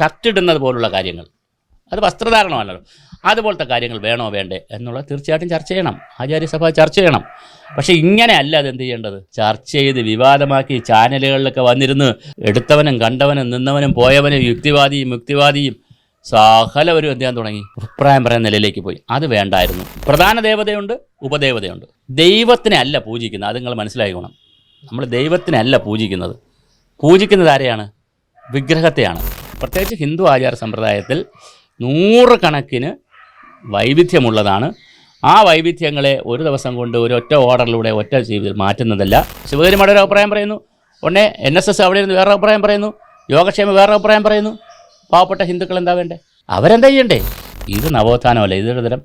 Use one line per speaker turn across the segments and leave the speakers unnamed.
Shirt ഇടുന്നത് പോലുള്ള കാര്യങ്ങൾ. അത് വസ്ത്രധാരണമല്ലല്ലോ അതുപോലത്തെ കാര്യങ്ങൾ വേണോ വേണ്ടേ എന്നുള്ളത് തീർച്ചയായിട്ടും ചർച്ച ചെയ്യണം. ആചാര്യസഭ ചർച്ച ചെയ്യണം. പക്ഷേ ഇങ്ങനെ അല്ല അത് എന്ത് ചെയ്യേണ്ടത്? ചർച്ച ചെയ്ത് വിവാദമാക്കി ചാനലുകളിലൊക്കെ വന്നിരുന്ന് എടുത്തവനും കണ്ടവനും നിന്നവനും പോയവനും യുക്തിവാദിയും മുക്തിവാദിയും സകലവരും എന്ത് ചെയ്യാൻ തുടങ്ങി? അഭിപ്രായം പറയുന്ന നിലയിലേക്ക് പോയി. അത് വേണ്ടായിരുന്നു. പ്രധാന ദേവതയുണ്ട് ഉപദേവതയുണ്ട്. ദൈവത്തിനെ അല്ല പൂജിക്കുന്നത്. അത് നിങ്ങൾ മനസ്സിലാക്കണം നമ്മൾ ദൈവത്തിനെ അല്ല പൂജിക്കുന്നത്. പൂജിക്കുന്നത് ആരെയാണ്? വിഗ്രഹത്തെയാണ്. പ്രത്യേകിച്ച് ഹിന്ദു ആചാര സമ്പ്രദായത്തിൽ നൂറുകണക്കിന് വൈവിധ്യമുള്ളതാണ്. ആ വൈവിധ്യങ്ങളെ ഒരു ദിവസം കൊണ്ട് ഒരു ഒറ്റ ഓർഡറിലൂടെ ഒറ്റ ജീവിതത്തിൽ മാറ്റുന്നതല്ല. ശിവഗരിമയുടെ ഒരു അഭിപ്രായം പറയുന്നു. ഉടനെ എൻ എസ് എസ് അവിടെ ഇരുന്ന് വേറെ അഭിപ്രായം പറയുന്നു. യോഗക്ഷേമ വേറെ അഭിപ്രായം പറയുന്നു. പാവപ്പെട്ട ഹിന്ദുക്കൾ എന്താ വേണ്ടേ? അവരെന്താ ചെയ്യണ്ടേ? ഇത് നവോത്ഥാനമല്ല ഇതൊരു തരം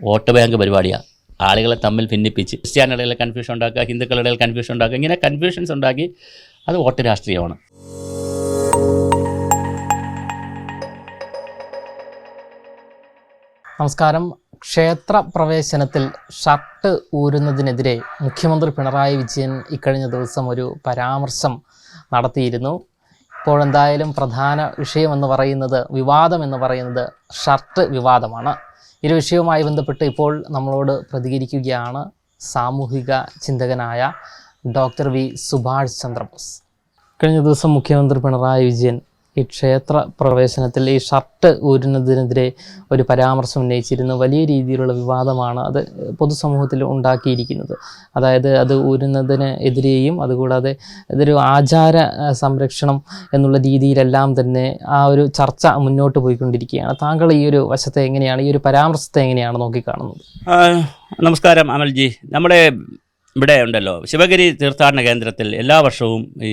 വോട്ട് ബാങ്ക് പരിപാടിയാണ് ആളുകളെ തമ്മിൽ ഭിന്നിപ്പിച്ച് ക്രിസ്ത്യാനികളുടെ ഇടയിൽ കൺഫ്യൂഷൻ ഉണ്ടാക്കുക ഹിന്ദുക്കളുടെ കൺഫ്യൂഷൻ ഉണ്ടാക്കുക ഇങ്ങനെ കൺഫ്യൂഷൻസ് ഉണ്ടാക്കി അത് വോട്ട് രാഷ്ട്രീയമാണ്.
നമസ്കാരം. ക്ഷേത്ര പ്രവേശനത്തിൽ ഷർട്ട് ഊരുന്നതിനെതിരെ മുഖ്യമന്ത്രി പിണറായി വിജയൻ ഇക്കഴിഞ്ഞ ദിവസം ഒരു പരാമർശം നടത്തിയിരുന്നു. ഇപ്പോഴെന്തായാലും പ്രധാന വിഷയമെന്ന് പറയുന്നത് വിവാദം എന്ന് പറയുന്നത് ഷർട്ട് വിവാദമാണ്. ഇരു വിഷയവുമായി ബന്ധപ്പെട്ട് ഇപ്പോൾ നമ്മളോട് പ്രതികരിക്കുകയാണ് സാമൂഹിക ചിന്തകനായ ഡോക്ടർ വി സുഭാഷ് ചന്ദ്രബോസ്. കഴിഞ്ഞ ദിവസം മുഖ്യമന്ത്രി പിണറായി വിജയൻ ഈ ക്ഷേത്ര പ്രവേശനത്തിൽ ഈ ഷർട്ട് ഊരുന്നതിനെതിരെ ഒരു പരാമർശം ഉന്നയിച്ചിരുന്നു. വലിയ രീതിയിലുള്ള വിവാദമാണ് അത് പൊതുസമൂഹത്തിൽ ഉണ്ടാക്കിയിരിക്കുന്നത്. അതായത് അത് ഊരുന്നതിന് എതിരെയും അതുകൂടാതെ ഇതൊരു ആചാര സംരക്ഷണം എന്നുള്ള രീതിയിലെല്ലാം തന്നെ ആ ഒരു ചർച്ച മുന്നോട്ട് പോയിക്കൊണ്ടിരിക്കുകയാണ്. താങ്കൾ ഈ ഒരു വശത്തെ എങ്ങനെയാണ് ഈ ഒരു പരാമർശത്തെ എങ്ങനെയാണ് നോക്കിക്കാണുന്നത്?
നമസ്കാരം അമൽജി. നമ്മുടെ ഇവിടെ ഉണ്ടല്ലോ. ശിവഗിരി തീർത്ഥാടന കേന്ദ്രത്തിൽ എല്ലാ വർഷവും ഈ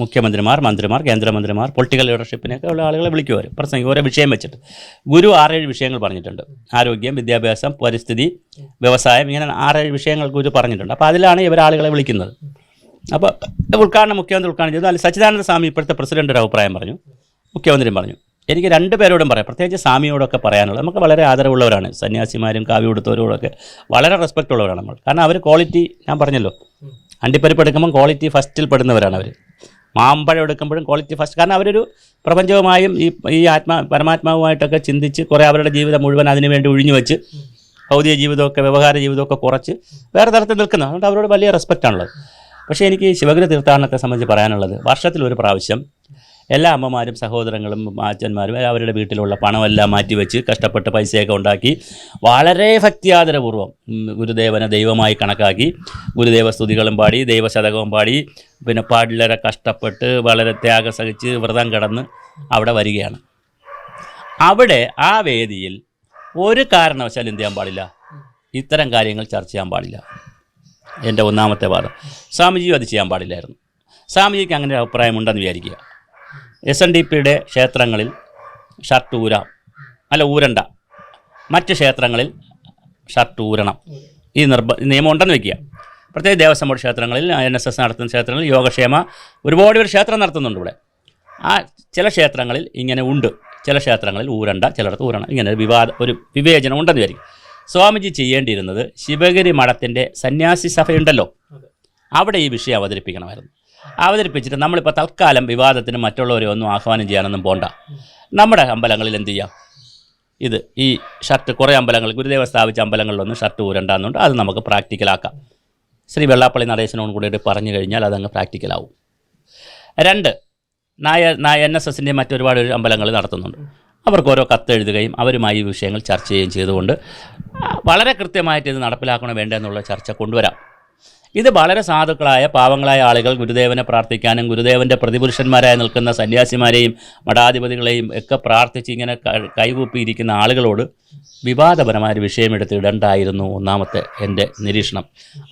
മുഖ്യമന്ത്രിമാർ മന്ത്രിമാർ കേന്ദ്രമന്ത്രിമാർ പൊളിറ്റിക്കൽ ലീഡർഷിപ്പിനൊക്കെ ഉള്ള ആളുകളെ വിളിക്കുവർ പ്രസംഗിക്കും ഓരോ വിഷയം വെച്ചിട്ട്. ഗുരു ആറേഴ് വിഷയങ്ങൾ പറഞ്ഞിട്ടുണ്ട്. ആരോഗ്യം വിദ്യാഭ്യാസം പരിസ്ഥിതി വ്യവസായം ഇങ്ങനെ ആറേഴ് വിഷയങ്ങൾ ഗുരു പറഞ്ഞിട്ടുണ്ട്. അപ്പോൾ അതിലാണ് ഇവർ ആളുകളെ വിളിക്കുന്നത്. അപ്പോൾ ഉദ്ഘാടനം മുഖ്യമന്ത്രി ഉദ്ഘാടനം ചെയ്തു. അതിൽ സച്ചിദാനന്ദ സ്വാമി ഇപ്പോഴത്തെ പ്രസിഡന്റ് ഒരു അഭിപ്രായം പറഞ്ഞു. മുഖ്യമന്ത്രിയും പറഞ്ഞു. എനിക്ക് രണ്ട് പേരോടും പറയാം. പ്രത്യേകിച്ച് സ്വാമിയോടൊക്കെ പറയാനുള്ളത്. നമുക്ക് വളരെ ആദരവുള്ളവരാണ്. സന്യാസിമാരും കാവ്യ കൊടുത്തവരോടൊക്കെ വളരെ റെസ്പെക്റ്റ് ഉള്ളവരാണ് നമ്മൾ. കാരണം അവർ ക്വാളിറ്റി ഞാൻ പറഞ്ഞല്ലോ. അണ്ടിപ്പരിപ്പ് എടുക്കുമ്പോൾ ക്വാളിറ്റി ഫസ്റ്റിൽ പെടുന്നവരാണ് അവർ മാമ്പഴം എടുക്കുമ്പോഴും ക്വാളിറ്റി ഫസ്റ്റ് കാരണം അവരൊരു പ്രപഞ്ചവുമായും ഈ ഈ ആത്മാ പരമാത്മാവുമായിട്ടൊക്കെ ചിന്തിച്ച് കുറേ അവരുടെ ജീവിതം മുഴുവൻ അതിനു വേണ്ടി ഒഴിഞ്ഞു വെച്ച് ഭൗതിക ജീവിതമൊക്കെ വ്യവഹാര ജീവിതമൊക്കെ കുറച്ച് വേറെ തരത്തിൽ നിൽക്കുന്ന. അതുകൊണ്ട് അവരോട് വലിയ റെസ്പെക്റ്റ് ആണുള്ളത്. പക്ഷേ എനിക്ക് ശിവഗിരി തീർത്ഥാടനത്തെ സംബന്ധിച്ച് പറയാനുള്ളത്. വർഷത്തിൽ ഒരു പ്രാവശ്യം എല്ലാ അമ്മമാരും സഹോദരങ്ങളും അച്ഛന്മാരും അവരുടെ വീട്ടിലുള്ള പണമെല്ലാം മാറ്റിവെച്ച് കഷ്ടപ്പെട്ട് പൈസയൊക്കെ ഉണ്ടാക്കി വളരെ ഭക്തിയാദരപൂർവം ഗുരുദേവനെ ദൈവമായി കണക്കാക്കി ഗുരുദേവ സ്തുതികളും പാടി ദൈവശതകവും പാടി പിന്നെ പാടിലരെ കഷ്ടപ്പെട്ട് വളരെ ത്യാഗം സഹിച്ച് വ്രതം കടന്ന് അവിടെ വരികയാണ്. അവിടെ ആ വേദിയിൽ ഒരു കാരണവശാലും എന്ത് ചെയ്യാൻ പാടില്ല? ഇത്തരം കാര്യങ്ങൾ ചർച്ച ചെയ്യാൻ പാടില്ല. എന്റെ ഒന്നാമത്തെ വാദം. സ്വാമിജിയും അത് ചെയ്യാൻ പാടില്ലായിരുന്നു. സ്വാമിജിക്ക് അങ്ങനെ ഒരു അഭിപ്രായമുണ്ടെന്ന് വിചാരിക്കുക. എസ് എൻ ഡി പിയുടെ ക്ഷേത്രങ്ങളിൽ ഷർട്ട് ഊരാം. അല്ല ഊരണ്ട. മറ്റ് ക്ഷേത്രങ്ങളിൽ ഷർട്ട് ഊരണം. ഈ നിർബ നിയമം ഉണ്ടെന്ന് വെക്കുക. പ്രത്യേകിച്ച് ദേവസ്വം ബോർഡ് ക്ഷേത്രങ്ങളിൽ എൻ എസ് എസ് നടത്തുന്ന ക്ഷേത്രങ്ങളിൽ യോഗക്ഷേമ ഒരുപാട് പേര് ക്ഷേത്രം നടത്തുന്നുണ്ട് ഇവിടെ. ആ ചില ക്ഷേത്രങ്ങളിൽ ഇങ്ങനെ ഉണ്ട്. ചില ക്ഷേത്രങ്ങളിൽ ഊരണ്ട ചിലയിടത്ത് ഊരണം. ഇങ്ങനെ ഒരു വിവാദ ഒരു വിവേചനം ഉണ്ടെന്ന് വിചാരിക്കും. സ്വാമിജി ചെയ്യേണ്ടിയിരുന്നത് ശിവഗിരി മഠത്തിന്റെ സന്യാസി സഭയുണ്ടല്ലോ. അവിടെ ഈ വിഷയം അവതരിപ്പിക്കണമായിരുന്നു. അവതരിപ്പിച്ചിട്ട് നമ്മളിപ്പോൾ തൽക്കാലം വിവാദത്തിന് മറ്റുള്ളവരെ ഒന്നും ആഹ്വാനം ചെയ്യാനൊന്നും പോണ്ട. നമ്മുടെ അമ്പലങ്ങളിൽ എന്ത് ചെയ്യാം? ഇത് ഈ ഷർട്ട് കുറേ അമ്പലങ്ങൾ ഗുരുദേവ സ്ഥാപിച്ച അമ്പലങ്ങളിലൊന്നും ഷർട്ട് ഊരണ്ടാന്നുണ്ട്. അത് നമുക്ക് പ്രാക്ടിക്കലാക്കാം ശ്രീ വെള്ളാപ്പള്ളി നടേശനോട് കൂടിയിട്ട് പറഞ്ഞു കഴിഞ്ഞാൽ അതങ്ങ് പ്രാക്ടിക്കലാവും രണ്ട് നായ നായ എൻ എസ് എസിന്റെ മറ്റൊരുപാട് അമ്പലങ്ങൾ നടത്തുന്നുണ്ട്. അവർക്ക് ഓരോ കത്ത് എഴുതുകയും അവരുമായി വിഷയങ്ങൾ ചർച്ച ചെയ്യുകയും ചെയ്തുകൊണ്ട് വളരെ കൃത്യമായിട്ട് ഇത് നടപ്പിലാക്കണോ വേണ്ടെന്നുള്ള ചർച്ച കൊണ്ടുവരാം. ഇത് വളരെ സാധുക്കളായ പാവങ്ങളായ ആളുകൾ ഗുരുദേവനെ പ്രാർത്ഥിക്കാനും ഗുരുദേവന്റെ പ്രതിപുരുഷന്മാരായി നിൽക്കുന്ന സന്യാസിമാരെയും മഠാധിപതികളെയും ഒക്കെ പ്രാർത്ഥിച്ച് ഇങ്ങനെ കൈകൂപ്പിയിരിക്കുന്ന ആളുകളോട് വിവാദപരമായ ഒരു വിഷയം ഒന്നാമത്തെ എന്റെ നിരീക്ഷണം.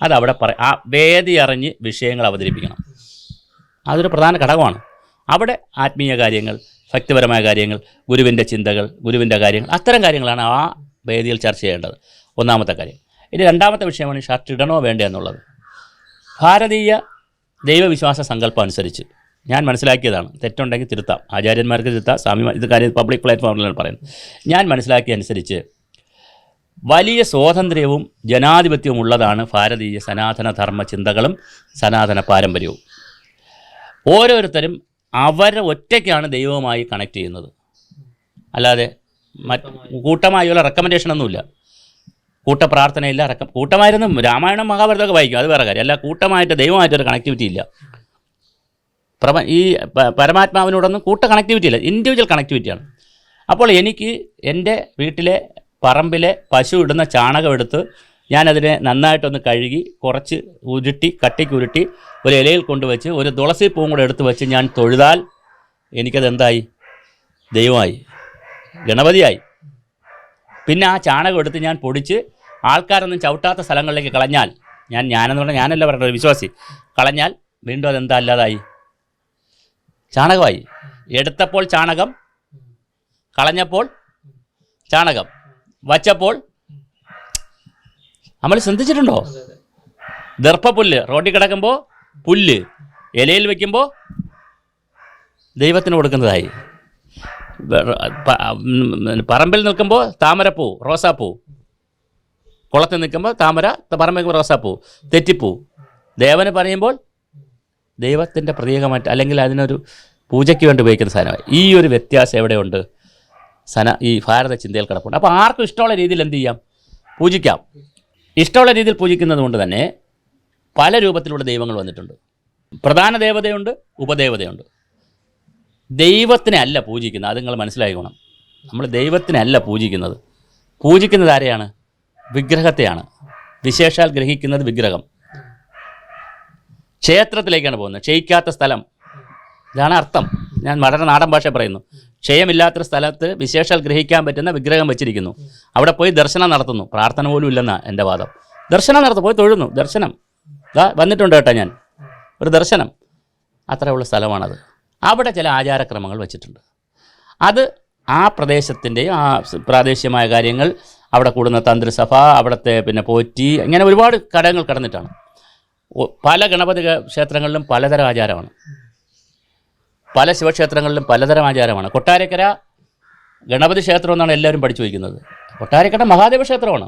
അതവിടെ പറ ആ വേദി അറിഞ്ഞ് വിഷയങ്ങൾ അവതരിപ്പിക്കണം. അതൊരു പ്രധാന ഘടകമാണ്. അവിടെ ആത്മീയ കാര്യങ്ങൾ ഭക്തിപരമായ കാര്യങ്ങൾ ഗുരുവിന്റെ ചിന്തകൾ ഗുരുവിന്റെ കാര്യങ്ങൾ അത്തരം കാര്യങ്ങളാണ് ആ വേദിയിൽ ചർച്ച ചെയ്യേണ്ടത്. ഒന്നാമത്തെ കാര്യം. ഇനി രണ്ടാമത്തെ വിഷയമാണ് ഷർട്ട് ഇടണോ വേണ്ടേ എന്നുള്ളത്. ഭാരതീയ ദൈവവിശ്വാസ സങ്കല്പം അനുസരിച്ച് ഞാൻ മനസ്സിലാക്കിയതാണ്. തെറ്റുണ്ടെങ്കിൽ തിരുത്താം. ആചാര്യന്മാർക്ക് തിരുത്താം. സ്വാമി ഇത് കാര്യം പബ്ലിക് പ്ലാറ്റ്ഫോമിലാണ് പറയുന്നത്. ഞാൻ മനസ്സിലാക്കിയ അനുസരിച്ച് വലിയ സ്വാതന്ത്ര്യവും ജനാധിപത്യവും ഉള്ളതാണ് ഭാരതീയ സനാതന ധർമ്മ ചിന്തകളും സനാതന പാരമ്പര്യവും. ഓരോരുത്തരും അവരെ ഒറ്റയ്ക്കാണ് ദൈവവുമായി കണക്ട് ചെയ്യുന്നത്. അല്ലാതെ മറ്റ് കൂട്ടമായുള്ള റെക്കമെൻഡേഷൻ ഒന്നുമില്ല. കൂട്ടപ്രാർത്ഥനയില്ല അടക്കം. കൂട്ടമായിരുന്നു രാമായണം മഹാഭാരതമൊക്കെ വായിക്കും. അത് വേറെ കാര്യം. അല്ല കൂട്ടമായിട്ട് ദൈവമായിട്ട് ഒരു കണക്ടിവിറ്റി ഇല്ല. പ്രപ ഈ പരമാത്മാവിനോടൊന്നും കൂട്ട കണക്ടിവിറ്റി ഇല്ല. ഇൻഡിവിജ്വൽ കണക്ടിവിറ്റിയാണ് അപ്പോൾ എനിക്ക് എന്റെ വീട്ടിലെ പറമ്പിലെ പശു ഇടുന്ന ചാണകം എടുത്ത് ഞാനതിനെ നന്നായിട്ടൊന്ന് കഴുകി കുറച്ച് ഉരുട്ടി കട്ടിക്ക് ഉരുട്ടി ഒരു ഇലയിൽ കൊണ്ടുവച്ച് ഒരു തുളസി പൂവും കൂടെ എടുത്ത് വെച്ച് ഞാൻ തൊഴുതാൽ എനിക്കത് എന്തായി ദൈവമായി. ഗണപതിയായി. പിന്നെ ആ ചാണകം എടുത്ത് ഞാൻ പൊടിച്ച് ആൾക്കാരൊന്നും ചവിട്ടാത്ത സ്ഥലങ്ങളിലേക്ക് കളഞ്ഞാൽ ഞാൻ ഞാനെന്ന് പറഞ്ഞാൽ ഞാനല്ല പറയുന്നത് വിശ്വാസി കളഞ്ഞാൽ വീണ്ടും അതെന്താ അല്ലാതായി? ചാണകമായി. എടുത്തപ്പോൾ ചാണകം കളഞ്ഞപ്പോൾ ചാണകം. വച്ചപ്പോൾ നമ്മൾ ശ്രദ്ധിച്ചിട്ടുണ്ടോ? ദർഭപ്പുല്ല് റോഡിൽ കിടക്കുമ്പോൾ പുല്ല് ഇലയിൽ വെക്കുമ്പോൾ ദൈവത്തിന് കൊടുക്കുന്നതായി. പറമ്പിൽ നിൽക്കുമ്പോൾ താമരപ്പൂ റോസാപ്പൂ. കുളത്തിൽ നിൽക്കുമ്പോൾ താമര പറമ്പ് നിൽക്കുമ്പോൾ റോസാപ്പൂ തെറ്റിപ്പൂ. ദേവന് പറയുമ്പോൾ ദൈവത്തിന്റെ പ്രതീകമായിട്ട് അല്ലെങ്കിൽ അതിനൊരു പൂജയ്ക്ക് വേണ്ടി ഉപയോഗിക്കുന്ന സാധനമായി. ഈ ഒരു വ്യത്യാസം എവിടെയുണ്ട്? സന ഈ ഭാരത ചിന്തയിൽ കിടപ്പുണ്ട്. അപ്പോൾ ആർക്കും ഇഷ്ടമുള്ള രീതിയിൽ എന്ത് ചെയ്യാം? പൂജിക്കാം. ഇഷ്ടമുള്ള രീതിയിൽ പൂജിക്കുന്നത് കൊണ്ട് തന്നെ പല രൂപത്തിലുള്ള ദൈവങ്ങൾ വന്നിട്ടുണ്ട്. പ്രധാന ദേവതയുണ്ട് ഉപദേവതയുണ്ട്. ദൈവത്തിനെ അല്ല പൂജിക്കുന്നത്. അത് നിങ്ങൾ മനസ്സിലാക്കണം നമ്മൾ ദൈവത്തിനെ അല്ല പൂജിക്കുന്നത്. പൂജിക്കുന്നത് ആരെയാണ്? വിഗ്രഹത്തെയാണ്. വിശേഷാൽ ഗ്രഹിക്കുന്നത് വിഗ്രഹം. ക്ഷേത്രത്തിലേക്കാണ് പോകുന്നത്. ക്ഷയിക്കാത്ത സ്ഥലം. ഇതാണ് അർത്ഥം. ഞാൻ വളരെ നാടൻ ഭാഷ പറയുന്നു. ക്ഷയമില്ലാത്ത സ്ഥലത്ത് വിശേഷാൽ ഗ്രഹിക്കാൻ പറ്റുന്ന വിഗ്രഹം വെച്ചിരിക്കുന്നു. അവിടെ പോയി ദർശനം നടത്തുന്നു. പ്രാർത്ഥന പോലും ഇല്ലെന്നാണ് എന്റെ വാദം. ദർശനം നടത്തും പോയി തൊഴുന്നു. ദർശനം. വന്നിട്ടുണ്ട് കേട്ടോ ഞാൻ. ഒരു ദർശനം. അത്രയുള്ള സ്ഥലമാണത്. അവിടെ ചില ആചാരക്രമങ്ങൾ വെച്ചിട്ടുണ്ട്. അത് ആ പ്രദേശത്തിന്റെയും ആ പ്രാദേശികമായ കാര്യങ്ങൾ അവിടെ കൂടുന്ന തന്ത്രിസഭ അവിടുത്തെ പിന്നെ പോറ്റി ഇങ്ങനെ ഒരുപാട് ഘടകങ്ങൾ കടന്നിട്ടാണ്. പല ഗണപതി ക്ഷേത്രങ്ങളിലും പലതരം ആചാരമാണ്. പല ശിവക്ഷേത്രങ്ങളിലും പലതരം ആചാരമാണ്. കൊട്ടാരക്കര ഗണപതി ക്ഷേത്രം എന്നാണ് എല്ലാവരും പഠിച്ചു വയ്ക്കുന്നത്. കൊട്ടാരക്കര മഹാദേവ ക്ഷേത്രമാണ്.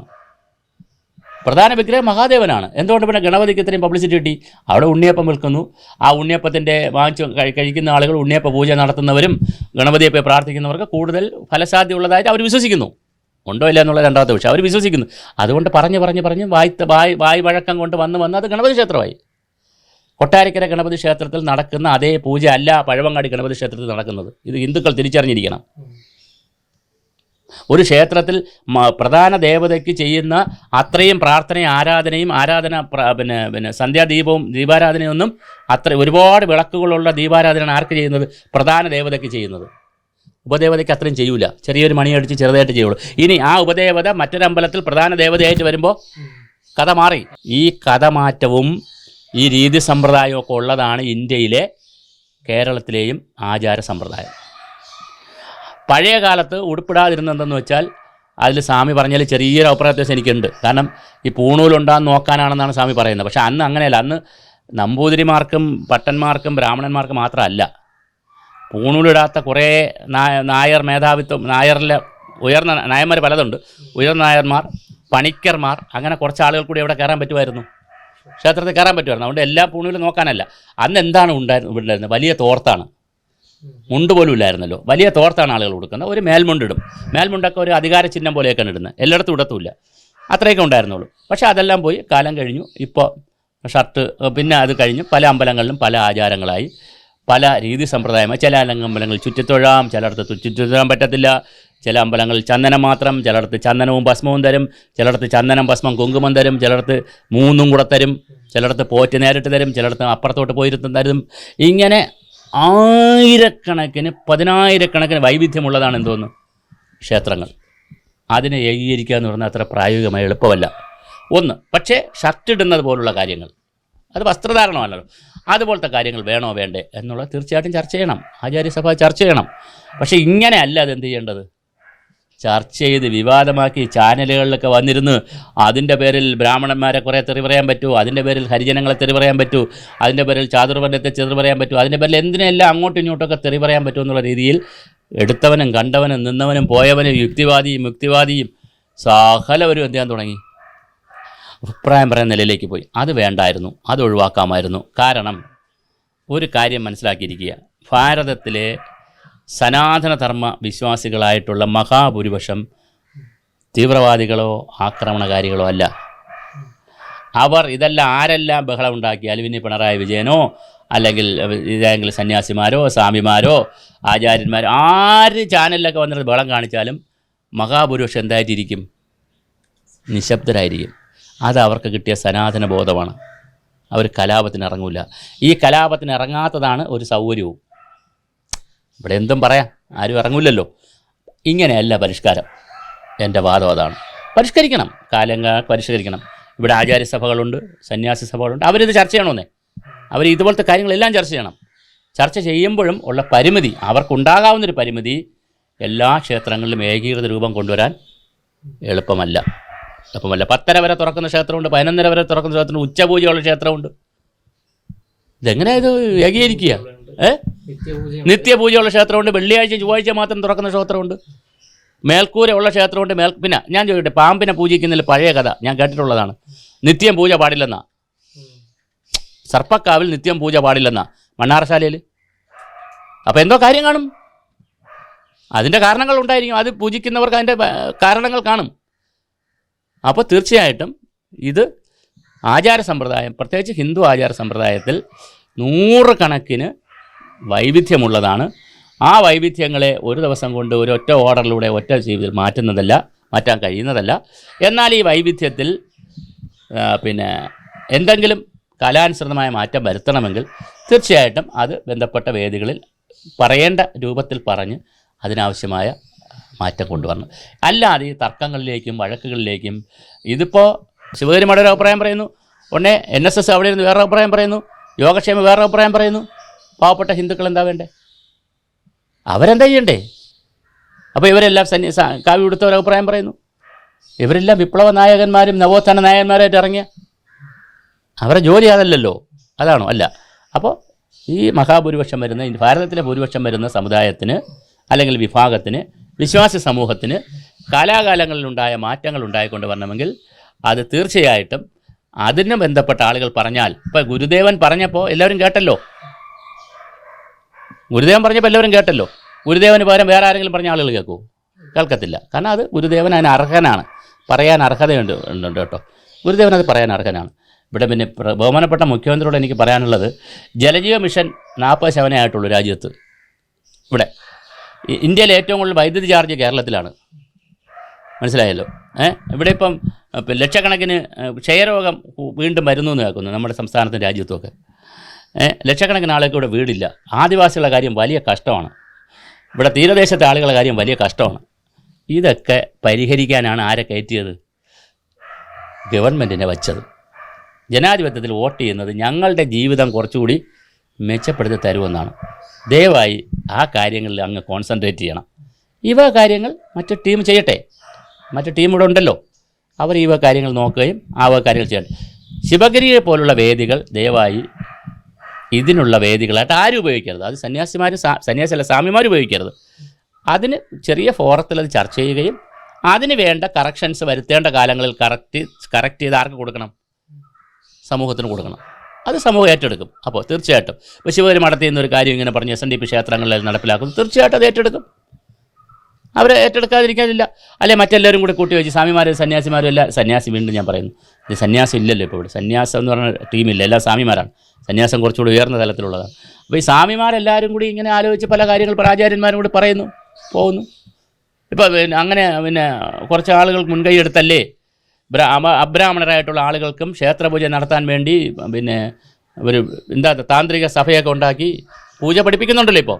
പ്രധാന വിഗ്രഹം മഹാദേവനാണ്. എന്തുകൊണ്ട് പിന്നെ ഗണപതിക്ക് ഇത്രയും പബ്ലിസിറ്റി കിട്ടി? അവിടെ ഉണ്ണിയപ്പം വിൽക്കുന്നു. ആ ഉണ്ണിയപ്പത്തിന്റെ വാങ്ങിച്ച് കഴിക്കുന്ന ആളുകൾ ഉണ്ണിയപ്പ പൂജ നടത്തുന്നവരും ഗണപതിയെ പോയി പ്രാർത്ഥിക്കുന്നവർക്ക് കൂടുതൽ ഫലസാധ്യമുള്ളതായിട്ട് അവർ വിശ്വസിക്കുന്നു. ഉണ്ടോ ഇല്ല എന്നുള്ള രണ്ടാമത്തെ വിഷയം. അവർ വിശ്വസിക്കുന്നു. അതുകൊണ്ട് പറഞ്ഞ് പറഞ്ഞ് പറഞ്ഞ് വായ് വായ് വായ് വഴക്കം കൊണ്ട് വന്ന് വന്ന് അത് ഗണപതി ക്ഷേത്രമായി. കൊട്ടാരക്കര ഗണപതി ക്ഷേത്രത്തിൽ നടക്കുന്ന അതേ പൂജ അല്ല പഴവങ്ങാടി ഗണപതി ക്ഷേത്രത്തിൽ നടക്കുന്നത്. ഇത് ഹിന്ദുക്കൾ തിരിച്ചറിഞ്ഞിരിക്കണം. ഒരു ക്ഷേത്രത്തിൽ പ്രധാന ദേവതയ്ക്ക് ചെയ്യുന്ന അത്രയും പ്രാർത്ഥനയും ആരാധനയും ആരാധന പിന്നെ പിന്നെ സന്ധ്യാദീപവും ദീപാരാധനയൊന്നും അത്ര ഒരുപാട് വിളക്കുകളുള്ള ദീപാരാധനയാണ് ആർക്ക് ചെയ്യുന്നത്? പ്രധാന ദേവതയ്ക്ക് ചെയ്യുന്നത്. ഉപദേവതയ്ക്ക് അത്രയും ചെയ്യൂല. ചെറിയൊരു മണിയടിച്ച് ചെറുതായിട്ട് ചെയ്യുള്ളൂ. ഇനി ആ ഉപദേവത മറ്റൊരമ്പലത്തിൽ പ്രധാന ദേവതയായിട്ട് വരുമ്പോൾ കഥ മാറി. ഈ കഥ മാറ്റവും ഈ രീതി സമ്പ്രദായവും ഒക്കെ ഉള്ളതാണ് ഇന്ത്യയിലെ കേരളത്തിലെയും ആചാര സമ്പ്രദായം. പഴയ കാലത്ത് ഉടുപ്പിടാതിരുന്നതെന്ന് വെച്ചാൽ അതിൽ സ്വാമി പറഞ്ഞാൽ ചെറിയൊരു അഭിപ്രായ വ്യത്യാസം എനിക്കുണ്ട്. കാരണം ഈ പൂണൂലുണ്ടാന്ന് നോക്കാനാണെന്നാണ് സ്വാമി പറയുന്നത്. പക്ഷേ അന്ന് അങ്ങനെയല്ല. അന്ന് നമ്പൂതിരിമാർക്കും പട്ടന്മാർക്കും ബ്രാഹ്മണന്മാർക്കും മാത്രമല്ല. പൂണൂലിടാത്ത കുറേ നായ- നായർ മേധാവിത്വം നായറിലെ ഉയർന്ന നായന്മാർ പലതുണ്ട്. ഉയർന്ന നായന്മാർ പണിക്കർമാർ അങ്ങനെ കുറച്ച് ആളുകൾ കൂടി അവിടെ കയറാൻ പറ്റുമായിരുന്നു. ക്ഷേത്രത്തിൽ കയറാൻ പറ്റുമായിരുന്നു. അതുകൊണ്ട് എല്ലാ പൂണൂലും നോക്കാനല്ല. അന്ന് എന്താണ് ഉണ്ടായിരുന്നു? ഉണ്ടായിരുന്നത് വലിയ തോർത്താണ്. മുണ്ട് പോലും ഇല്ലായിരുന്നല്ലോ. വലിയ തോർത്താണ് ആളുകൾ കൊടുക്കുന്നത്. ഒരു മേൽമുണ്ടിടും മേൽമുണ്ടൊക്കെ ഒരു അധികാര ചിഹ്നം പോലെയൊക്കെയാണ് ഇടുന്നത് എല്ലായിടത്തും ഇടത്തുമില്ല അത്രയൊക്കെ ഉണ്ടായിരുന്നുള്ളൂ. പക്ഷേ അതെല്ലാം പോയി കാലം കഴിഞ്ഞു. ഇപ്പോൾ ഷർട്ട് പിന്നെ അത് കഴിഞ്ഞ്. പല അമ്പലങ്ങളിലും പല ആചാരങ്ങളായി. പല രീതി സമ്പ്രദായമായി. ചില അലങ്കമ്പലങ്ങൾ ചുറ്റിത്തൊഴാം ചിലയിടത്ത് ചുറ്റിത്തൊഴാൻ പറ്റത്തില്ല. ചില അമ്പലങ്ങളിൽ ചന്ദനം മാത്രം ചിലയിടത്ത് ചന്ദനവും ഭസ്മവും തരും ചിലയിടത്ത് ചന്ദനം ഭസ്മം കുങ്കുമം തരും ചിലയിടത്ത് മൂന്നും കൂടെ തരും ചിലയിടത്ത് പോറ്റ് നേരിട്ട് തരും ചിലയിടത്ത് അപ്പുറത്തോട്ട് പോയിരുത്തും തരും. ഇങ്ങനെ ആയിരക്കണക്കിന് പതിനായിരക്കണക്കിന് വൈവിധ്യമുള്ളതാണ് എന്തോന്ന്? ക്ഷേത്രങ്ങൾ. അതിനെ ഏകീകരിക്കുക എന്ന് പറഞ്ഞാൽ അത്ര പ്രായോഗികമായി എളുപ്പമല്ല. ഒന്ന് പക്ഷേ ഷർട്ട് ഇടുന്നത് പോലുള്ള കാര്യങ്ങൾ. അത് വസ്ത്രധാരണമല്ലല്ലോ. അതുപോലത്തെ കാര്യങ്ങൾ വേണോ വേണ്ടേ എന്നുള്ളത് തീർച്ചയായിട്ടും ചർച്ച ചെയ്യണം. ആചാര്യസഭ ചർച്ച ചെയ്യണം. പക്ഷേ ഇങ്ങനെ അല്ല അത് എന്ത് ചെയ്യേണ്ടത്? ചർച്ച ചെയ്ത് വിവാദമാക്കി ചാനലുകളിലൊക്കെ വന്നിരുന്ന് അതിന്റെ പേരിൽ ബ്രാഹ്മണന്മാരെ കുറേ തെറി പറയാൻ പറ്റൂ അതിന്റെ പേരിൽ ഹരിജനങ്ങളെ തെറി പറയാൻ പറ്റൂ അതിന്റെ പേരിൽ ചാതുർവർണത്തെ തെറി പറയാൻ പറ്റൂ അതിന്റെ പേരിൽ എന്തിനെല്ലാം അങ്ങോട്ടും ഇങ്ങോട്ടൊക്കെ തെറി പറയാൻ പറ്റൂ എന്നുള്ള രീതിയിൽ എടുത്തവനും കണ്ടവനും നിന്നവനും പോയവനും യുക്തിവാദിയും യുക്തിവാദിയും സഹലവരും എന്ത് ചെയ്യാൻ തുടങ്ങി? അഭിപ്രായം പറയുന്ന നിലയിലേക്ക് പോയി. അത് വേണ്ടായിരുന്നു അത് ഒഴിവാക്കാമായിരുന്നു. കാരണം ഒരു കാര്യം മനസ്സിലാക്കിയിരിക്കുക. ഭാരതത്തിലെ സനാതനധർമ്മ വിശ്വാസികളായിട്ടുള്ള മഹാഭൂരിപക്ഷം തീവ്രവാദികളോ ആക്രമണകാരികളോ അല്ല. അവർ ഇതെല്ലാം ആരെല്ലാം ബഹളം ഉണ്ടാക്കിയാലും ഇനി പിണറായി വിജയനോ അല്ലെങ്കിൽ ഇതെങ്കിലും സന്യാസിമാരോ സ്വാമിമാരോ ആചാര്യന്മാരോ ആര് ചാനലിലൊക്കെ വന്നിട്ട് ബഹളം കാണിച്ചാലും മഹാഭൂരിപക്ഷം എന്തായിട്ടിരിക്കും? നിശബ്ദരായിരിക്കും. അത് അവർക്ക് കിട്ടിയ സനാതന ബോധമാണ് അവർ കലാപത്തിന് ഇറങ്ങില്ല ഈ കലാപത്തിന് ഇറങ്ങാത്തതാണ് ഒരു സൗകര്യവും. ഇവിടെ എന്തും പറയാം. ആരും ഇറങ്ങില്ലല്ലോ. ഇങ്ങനെയല്ല പരിഷ്കാരം. എന്റെ വാദം അതാണ്. പരിഷ്കരിക്കണം. കാലങ്ങൾ പരിഷ്കരിക്കണം. ഇവിടെ ആചാര്യസഭകളുണ്ട് സന്യാസി സഭകളുണ്ട് അവരിത് ചർച്ച ചെയ്യണമെന്നേ. അവർ ഇതുപോലത്തെ കാര്യങ്ങളെല്ലാം ചർച്ച ചെയ്യണം. ചർച്ച ചെയ്യുമ്പോഴും ഉള്ള പരിമിതി അവർക്കുണ്ടാകാവുന്നൊരു പരിമിതി എല്ലാ ക്ഷേത്രങ്ങളിലും ഏകീകൃത രൂപം കൊണ്ടുവരാൻ എളുപ്പമല്ല. എളുപ്പമല്ല പത്തര വരെ തുറക്കുന്ന ക്ഷേത്രമുണ്ട് പതിനൊന്നര വരെ തുറക്കുന്ന ക്ഷേത്രമുണ്ട് ഉച്ചപൂജയുള്ള ക്ഷേത്രമുണ്ട്. ഇതെങ്ങനെ ഇത് ഏകീകരിക്കുക? ഏ? നിത്യപൂജയുള്ള ക്ഷേത്രമുണ്ട് വെള്ളിയാഴ്ച ചൊവ്വാഴ്ച മാത്രം തുറക്കുന്ന ക്ഷേത്രമുണ്ട് മേൽക്കൂരയുള്ള ക്ഷേത്രമുണ്ട് മേൽ പിന്നെ ഞാൻ ചോദിക്കട്ടെ പാമ്പിനെ പൂജിക്കുന്നതിൽ പഴയ കഥ ഞാൻ കേട്ടിട്ടുള്ളതാണ്. നിത്യം പൂജ പാടില്ലെന്നാ. സർപ്പക്കാവിൽ നിത്യം പൂജ പാടില്ലെന്നാ. മണ്ണാറശാലയിൽ അപ്പോൾ എന്തോ കാര്യം കാണും. അതിന്റെ കാരണങ്ങൾ ഉണ്ടായിരിക്കും. അത് പൂജിക്കുന്നവർക്ക് അതിന്റെ കാരണങ്ങൾ കാണും. അപ്പോൾ തീർച്ചയായിട്ടും ഇത് ആചാര സമ്പ്രദായം പ്രത്യേകിച്ച് ഹിന്ദു ആചാര സമ്പ്രദായത്തിൽ നൂറുകണക്കിന് വൈവിധ്യമുള്ളതാണ്. ആ വൈവിധ്യങ്ങളെ ഒരു ദിവസം കൊണ്ട് ഒരു ഒറ്റ ഓർഡറിലൂടെ ഒറ്റ ജീവിതത്തിൽ മാറ്റുന്നതല്ല മാറ്റാൻ കഴിയുന്നതല്ല. എന്നാൽ ഈ വൈവിധ്യത്തിൽ പിന്നെ എന്തെങ്കിലും കലാനുസൃതമായ മാറ്റം വരുത്തണമെങ്കിൽ തീർച്ചയായിട്ടും അത് ബന്ധപ്പെട്ട വേദികളിൽ പറയേണ്ട രൂപത്തിൽ പറഞ്ഞ് അതിനാവശ്യമായ മാറ്റം കൊണ്ടുവരണം. അല്ലാതെ ഈ തർക്കങ്ങളിലേക്കും വഴക്കുകളിലേക്കും ഇതിപ്പോൾ ശിവഗിരിമയുടെ ഒരു അഭിപ്രായം പറയുന്നു. ഉടനെ എൻ എസ് എസ് അവിടെ ഇരുന്ന് വേറെ അഭിപ്രായം പറയുന്നു. യോഗക്ഷേമം വേറെ അഭിപ്രായം പറയുന്നു. പാവപ്പെട്ട ഹിന്ദുക്കൾ എന്താ വേണ്ടേ? അവരെന്താ ചെയ്യണ്ടേ? അപ്പോൾ ഇവരെല്ലാം സന്യ കാവ്യ കൊടുത്ത ഒരു അഭിപ്രായം പറയുന്നു. ഇവരെല്ലാം വിപ്ലവ നായകന്മാരും നവോത്ഥാന നായകന്മാരായിട്ട് ഇറങ്ങിയ അവരുടെ ജോലി അതല്ലല്ലോ. അതാണോ? അല്ല. അപ്പോൾ ഈ മഹാഭൂരിപക്ഷം വരുന്ന ഭാരതത്തിലെ ഭൂരിപക്ഷം വരുന്ന സമുദായത്തിന് അല്ലെങ്കിൽ വിഭാഗത്തിന് വിശ്വാസി സമൂഹത്തിന് കാലാകാലങ്ങളിലുണ്ടായ മാറ്റങ്ങൾ ഉണ്ടായിക്കൊണ്ട് വരണമെങ്കിൽ അത് തീർച്ചയായിട്ടും അതിന് ബന്ധപ്പെട്ട ആളുകൾ പറഞ്ഞാൽ ഇപ്പം ഗുരുദേവൻ പറഞ്ഞപ്പോൾ എല്ലാവരും കേട്ടല്ലോ? ഗുരുദേവൻ പറഞ്ഞപ്പോൾ എല്ലാവരും കേട്ടല്ലോ? ഗുരുദേവന് പകരം വേറെ ആരെങ്കിലും പറഞ്ഞ ആളുകൾ കേൾക്കൂ? കേൾക്കത്തില്ല. കാരണം അത് ഗുരുദേവൻ അതിന് അർഹനാണ്. പറയാൻ അർഹതയുണ്ട് ഉണ്ട് കേട്ടോ. ഗുരുദേവൻ അത് പറയാൻ അർഹനാണ്. ഇവിടെ പിന്നെ ബഹുമാനപ്പെട്ട മുഖ്യമന്ത്രിയോട് എനിക്ക് പറയാനുള്ളത് ജലജീവ മിഷൻ നാൽപ്പത് ശവനായിട്ടുള്ളൂ രാജ്യത്ത്. ഇവിടെ. ഇന്ത്യയിലെ ഏറ്റവും കൂടുതൽ വൈദ്യുതി ചാർജ് കേരളത്തിലാണ്. മനസ്സിലായല്ലോ? ഏഹ് ഇവിടെ ഇപ്പം ലക്ഷക്കണക്കിന് ക്ഷയരോഗം വീണ്ടും വരുന്നു എന്ന് കേൾക്കുന്നു നമ്മുടെ സംസ്ഥാനത്തും രാജ്യത്തുമൊക്കെ. ഏഹ് ലക്ഷക്കണക്കിന് ആളുകൾക്ക് ഇവിടെ വീടില്ല. ആദിവാസികളുടെ കാര്യം വലിയ കഷ്ടമാണ്. ഇവിടെ തീരദേശത്തെ ആളുകളുടെ കാര്യം വലിയ കഷ്ടമാണ്. ഇതൊക്കെ പരിഹരിക്കാനാണ് ആരെ കയറ്റിയത്? ഗവൺമെന്റിനെ വച്ചത്. ജനാധിപത്യത്തിൽ വോട്ട് ചെയ്യുന്നത് ഞങ്ങളുടെ ജീവിതം കുറച്ചുകൂടി മെച്ചപ്പെടുത്തി തരുമെന്നാണ്. ദയവായി ആ കാര്യങ്ങളിൽ അങ്ങ് കോൺസെൻട്രേറ്റ് ചെയ്യണം. ഇവ കാര്യങ്ങൾ മറ്റു ടീം ചെയ്യട്ടെ. മറ്റു ടീം ഇവിടെ ഉണ്ടല്ലോ. അവർ ഈ കാര്യങ്ങൾ നോക്കുകയും ആ കാര്യങ്ങൾ ചെയ്യട്ടെ ശിവഗിരിയെ പോലുള്ള വേദികൾ ദയവായി ഇതിനുള്ള വേദികളായിട്ട് ആരും ഉപയോഗിക്കരുത്. അത് സന്യാസിമാർ സന്യാസിയല്ല സ്വാമിമാർ ഉപയോഗിക്കരുത്. അതിന് ചെറിയ ഫോറത്തിൽ അത് ചർച്ച ചെയ്യുകയും അതിന് വേണ്ട കറക്ഷൻസ് വരുത്തേണ്ട കാലങ്ങളിൽ കറക്റ്റ് കറക്റ്റ് ചെയ്ത് ആർക്ക് കൊടുക്കണം? സമൂഹത്തിന് കൊടുക്കണം. അത് സമൂഹം ഏറ്റെടുക്കും. അപ്പോൾ തീർച്ചയായിട്ടും. മഠത്തിൽ നിന്നൊരു കാര്യം ഇങ്ങനെ പറഞ്ഞ് എസ് എൻ ഡി പി ക്ഷേത്രങ്ങളിൽ നടപ്പിലാക്കും. തീർച്ചയായിട്ടും അത് ഏറ്റെടുക്കും. അവരെ ഏറ്റെടുക്കാതിരിക്കാനില്ല. അല്ലെ മറ്റെല്ലാവരും കൂടെ കൂട്ടി വെച്ച് സ്വാമിമാരും സന്യാസിമാരും അല്ല സന്യാസി വീണ്ടും ഞാൻ പറയുന്നു. ഇത് സന്യാസം ഇല്ലല്ലോ ഇപ്പോൾ ഇവിടെ. സന്യാസം എന്ന് പറഞ്ഞ ടീമില്ല. എല്ലാ സ്വാമിമാരാണ്. സന്യാസം കുറച്ചുകൂടി ഉയർന്ന തലത്തിലുള്ളതാണ്. അപ്പോൾ ഈ സ്വാമിമാരെല്ലാവരും കൂടി ഇങ്ങനെ ആലോചിച്ച് പല കാര്യങ്ങൾ പ്രാചാര്യന്മാരും കൂടി പറയുന്നു പോകുന്നു. ഇപ്പോൾ അങ്ങനെ പിന്നെ കുറച്ച് ആളുകൾ മുൻകൈ എടുത്തല്ലേ? അബ്രാഹ്മണരായിട്ടുള്ള ആളുകൾക്കും ക്ഷേത്രപൂജ നടത്താൻ വേണ്ടി പിന്നെ ഒരു എന്താ താന്ത്രിക സഭയൊക്കെ ഉണ്ടാക്കി പൂജ പഠിപ്പിക്കുന്നുണ്ടല്ലോ ഇപ്പോൾ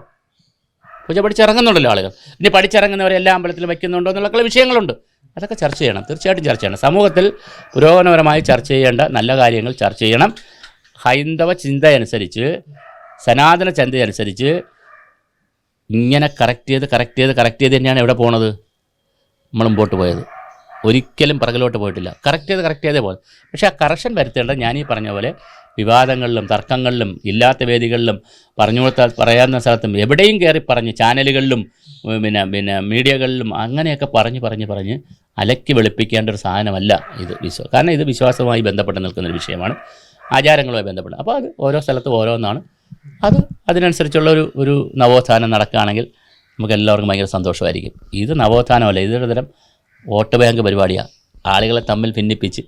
പൂജ പഠിച്ചിറങ്ങുന്നുണ്ടല്ലോ ആളുകൾ. ഇനി പഠിച്ചിറങ്ങുന്നവരെ എല്ലാ അമ്പലത്തിലും വയ്ക്കുന്നുണ്ടോ എന്നുള്ള വിഷയങ്ങളുണ്ട്. അതൊക്കെ ചർച്ച ചെയ്യണം. തീർച്ചയായിട്ടും ചർച്ച ചെയ്യണം. സമൂഹത്തിൽ പുരോഗമനപരമായി ചർച്ച ചെയ്യേണ്ട നല്ല കാര്യങ്ങൾ ചർച്ച ചെയ്യണം. ഹൈന്ദവ ചിന്തയനുസരിച്ച് സനാതന ചിന്തയനുസരിച്ച് ഇങ്ങനെ കറക്റ്റ് ചെയ്ത് കറക്റ്റ് ചെയ്ത് കറക്റ്റ് ചെയ്ത് തന്നെയാണ് എവിടെ പോണത്? നമ്മൾ മുമ്പോട്ട് പോയത്. ഒരിക്കലും പിറകിലോട്ട് പോയിട്ടില്ല. കറക്റ്റ് ചെയ്ത് കറക്റ്റ് ചെയ്തേ പോലെ പക്ഷേ ആ കറക്ഷൻ വരുത്തേണ്ടത് ഞാനീ പറഞ്ഞ പോലെ വിവാദങ്ങളിലും തർക്കങ്ങളിലും ഇല്ലാത്ത വേദികളിലും പറഞ്ഞു കൊടുത്താൽ പറയാവുന്ന സ്ഥലത്തും എവിടെയും കയറി പറഞ്ഞ് ചാനലുകളിലും പിന്നെ പിന്നെ മീഡിയകളിലും അങ്ങനെയൊക്കെ പറഞ്ഞ് പറഞ്ഞ് പറഞ്ഞ് അലക്കി വെളുപ്പിക്കേണ്ട ഒരു സാധനമല്ല ഇത് വിശ്വാസം കാരണം ഇത് വിശ്വാസവുമായി ബന്ധപ്പെട്ട് നിൽക്കുന്ന ഒരു വിഷയമാണ്. ആചാരങ്ങളുമായി ബന്ധപ്പെട്ട്. അപ്പോൾ അത് ഓരോ സ്ഥലത്തും ഓരോന്നാണ്. അത് അതിനനുസരിച്ചുള്ള ഒരു ഒരു നവോത്ഥാനം നടക്കുകയാണെങ്കിൽ നമുക്ക് എല്ലാവർക്കും ഭയങ്കര സന്തോഷമായിരിക്കും. ഇത് നവോത്ഥാനമല്ല ഇതൊരു തരം വോട്ട് ബാങ്ക് പരിപാടിയാണ് ആളുകളെ തമ്മിൽ ഭിന്നിപ്പിച്ച്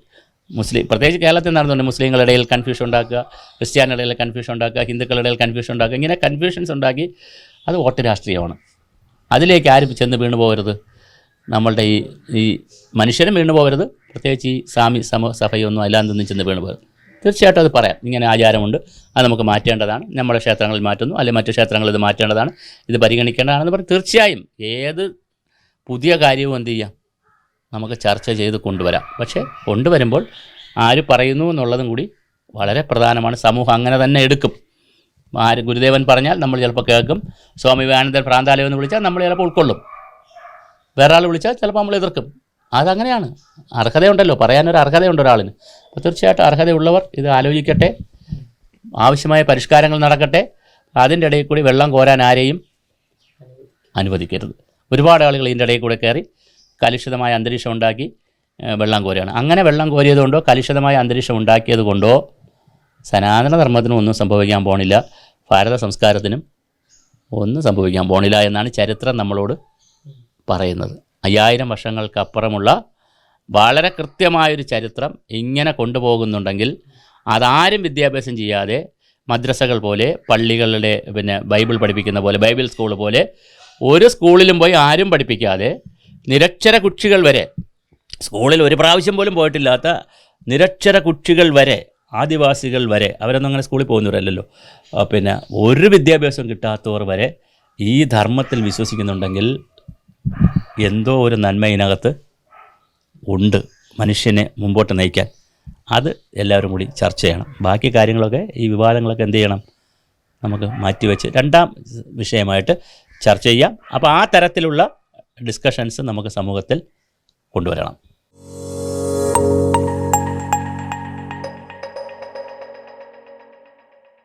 മുസ്ലിം പ്രത്യേകിച്ച് കേരളത്തിൽ നടന്നുണ്ട് മുസ്ലിങ്ങളുടെ ഇടയിൽ കൺഫ്യൂഷൻ ഉണ്ടാക്കുക ക്രിസ്ത്യാനികളുടെ ഇടയിൽ കൺഫ്യൂഷൻ ഉണ്ടാക്കുക ഹിന്ദുക്കളുടെ ഇടയിൽ കൺഫ്യൂഷൻ ഉണ്ടാക്കുക ഇങ്ങനെ കൺഫ്യൂഷൻസ് ഉണ്ടാക്കി അത് വോട്ട് രാഷ്ട്രീയമാണ്. അതിലേക്ക് ആരും ചെന്ന് വീണു പോകരുത്? നമ്മളുടെ ഈ ഈ മനുഷ്യരും വീണു പോകരുത്. പ്രത്യേകിച്ച് ഈ സ്വാമി സമ സഭയൊന്നും അല്ലാതൊന്നും ചെന്ന് വീണു പോകരുത്. തീർച്ചയായിട്ടും അത് പറയാം. ഇങ്ങനെ ആചാരമുണ്ട്. അത് നമുക്ക് മാറ്റേണ്ടതാണ്. നമ്മുടെ ക്ഷേത്രങ്ങളിൽ മാറ്റുന്നു. അല്ലെങ്കിൽ മറ്റു ക്ഷേത്രങ്ങളിൽ ഇത് മാറ്റേണ്ടതാണ്. ഇത് പരിഗണിക്കേണ്ടതാണെന്ന് പറഞ്ഞാൽ തീർച്ചയായും ഏത് പുതിയ കാര്യവും എന്ത് ചെയ്യാം? നമുക്ക് ചർച്ച ചെയ്ത് കൊണ്ടുവരാം. പക്ഷേ കൊണ്ടുവരുമ്പോൾ ആര് പറയുന്നു എന്നുള്ളതും കൂടി വളരെ പ്രധാനമാണ്. സമൂഹം അങ്ങനെ തന്നെ എടുക്കും. ആര് ഗുരുദേവൻ പറഞ്ഞാൽ നമ്മൾ ചിലപ്പോൾ കേൾക്കും. സ്വാമി വിവേകാനന്ദൻ പ്രാന്താലയം എന്ന് വിളിച്ചാൽ നമ്മൾ ചിലപ്പോൾ ഉൾക്കൊള്ളും. വേറെ ആൾ വിളിച്ചാൽ ചിലപ്പോൾ നമ്മൾ എതിർക്കും. അതങ്ങനെയാണ്. അർഹതയുണ്ടല്ലോ. പറയാനൊരു അർഹതയുണ്ട് ഒരാളിന്. അപ്പോൾ തീർച്ചയായിട്ടും അർഹതയുള്ളവർ ഇത് ആലോചിക്കട്ടെ. ആവശ്യമായ പരിഷ്കാരങ്ങൾ നടക്കട്ടെ. അതിന്റെ ഇടയിൽ കൂടി വെള്ളം കോരാൻ ആരെയും അനുവദിക്കരുത്. ഒരുപാട് ആളുകൾ ഇതിന്റെ ഇടയിൽ കൂടെ കയറി കലുഷിതമായ അന്തരീക്ഷം ഉണ്ടാക്കി വെള്ളം കോരുകയാണ്. അങ്ങനെ വെള്ളം കോരിയതുകൊണ്ടോ കലുഷിതമായ അന്തരീക്ഷം ഉണ്ടാക്കിയത് കൊണ്ടോ സനാതന ധർമ്മത്തിനും ഒന്നും സംഭവിക്കാൻ പോണില്ല. ഭാരത സംസ്കാരത്തിനും ഒന്നും സംഭവിക്കാൻ പോണില്ല എന്നാണ് ചരിത്രം നമ്മളോട് പറയുന്നത്. അയ്യായിരം വർഷങ്ങൾക്കപ്പുറമുള്ള വളരെ കൃത്യമായൊരു ചരിത്രം ഇങ്ങനെ കൊണ്ടുപോകുന്നുണ്ടെങ്കിൽ അതാരും വിദ്യാഭ്യാസം ചെയ്യാതെ മദ്രസകൾ പോലെ പള്ളികളുടെ പിന്നെ ബൈബിൾ പഠിപ്പിക്കുന്ന പോലെ ബൈബിൾ സ്കൂൾ പോലെ ഒരു സ്കൂളിലും പോയി ആരും പഠിപ്പിക്കാതെ നിരക്ഷര കുക്ഷികൾ വരെ സ്കൂളിൽ ഒരു പ്രാവശ്യം പോലും പോയിട്ടില്ലാത്ത നിരക്ഷര കുക്ഷികൾ വരെ ആദിവാസികൾ വരെ അവരൊന്നും അങ്ങനെ സ്കൂളിൽ പോകുന്നവരല്ലല്ലോ. പിന്നെ ഒരു വിദ്യാഭ്യാസം കിട്ടാത്തവർ വരെ ഈ ധർമ്മത്തിൽ വിശ്വസിക്കുന്നുണ്ടെങ്കിൽ എന്തോ ഒരു നന്മ ഇതിനകത്ത് ഉണ്ട് മനുഷ്യനെ മുമ്പോട്ട് നയിക്കാൻ. അത് എല്ലാവരും കൂടി ചർച്ച ചെയ്യണം. ബാക്കി കാര്യങ്ങളൊക്കെ ഈ വിവാദങ്ങളൊക്കെ എന്ത് ചെയ്യണം? നമുക്ക് മാറ്റിവെച്ച് രണ്ടാം വിഷയമായിട്ട് ചർച്ച ചെയ്യാം. അപ്പോൾ ആ തരത്തിലുള്ള ഡിസ്കഷൻസ് നമുക്ക് സമൂഹത്തിൽ കൊണ്ടുവരണം.